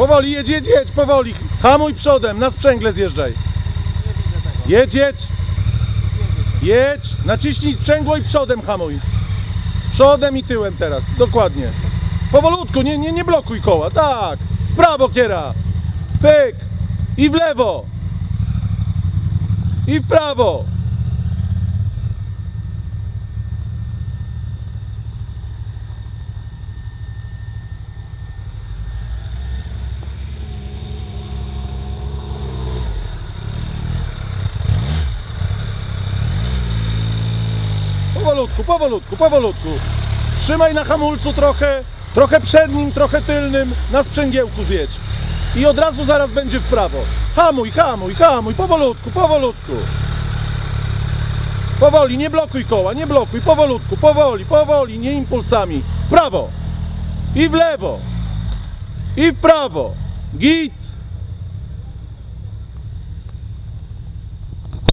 Powoli, jedź, jedź, jedź, powoli. Hamuj przodem, na sprzęgle zjeżdżaj. Jedź, jedź. Jedź, naciśnij sprzęgło i przodem hamuj. Przodem i tyłem teraz, dokładnie. Powolutku, nie, nie, nie blokuj koła, tak. W prawo kiera. Pyk. I w lewo. I w prawo. Powolutku, powolutku, powolutku. Trzymaj na hamulcu trochę, trochę przednim, trochę tylnym, na sprzęgiełku zjedź. I od razu zaraz będzie w prawo. Hamuj, hamuj, hamuj, powolutku, powolutku. Powoli, nie blokuj koła, nie blokuj, powolutku, powoli, powoli, nie impulsami. W prawo i w lewo i w prawo. Git.